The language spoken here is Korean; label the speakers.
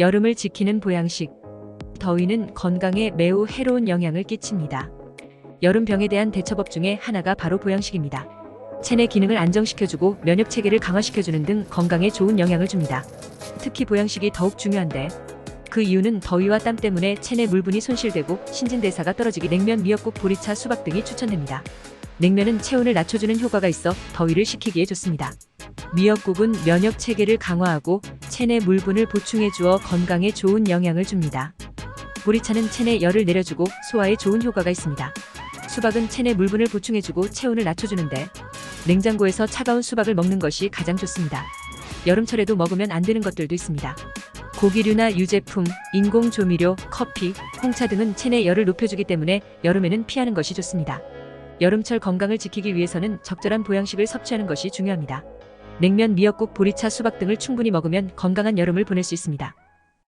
Speaker 1: 여름을 지키는 보양식. 더위는 건강에 매우 해로운 영향을 끼칩니다. 여름병에 대한 대처법 중에 하나가 바로 보양식입니다. 체내 기능을 안정시켜주고 면역 체계를 강화시켜주는 등 건강에 좋은 영향을 줍니다. 특히 보양식이 더욱 중요한데 그 이유는 더위와 땀 때문에 체내 물분이 손실되고 신진대사가 떨어지기 냉면, 미역국, 보리차, 수박 등이 추천됩니다. 냉면은 체온을 낮춰주는 효과가 있어 더위를 식히기에 좋습니다. 미역국은 면역 체계를 강화하고 체내 물분을 보충해 주어 건강에 좋은 영향을 줍니다. 보리차는 체내 열을 내려주고 소화에 좋은 효과가 있습니다. 수박은 체내 물분을 보충해주고 체온을 낮춰주는데 냉장고에서 차가운 수박을 먹는 것이 가장 좋습니다. 여름철에도 먹으면 안 되는 것들도 있습니다. 고기류나 유제품, 인공 조미료, 커피, 홍차 등은 체내 열을 높여주기 때문에 여름에는 피하는 것이 좋습니다. 여름철 건강을 지키기 위해서는 적절한 보양식을 섭취하는 것이 중요합니다. 냉면, 미역국, 보리차, 수박 등을 충분히 먹으면 건강한 여름을 보낼 수 있습니다.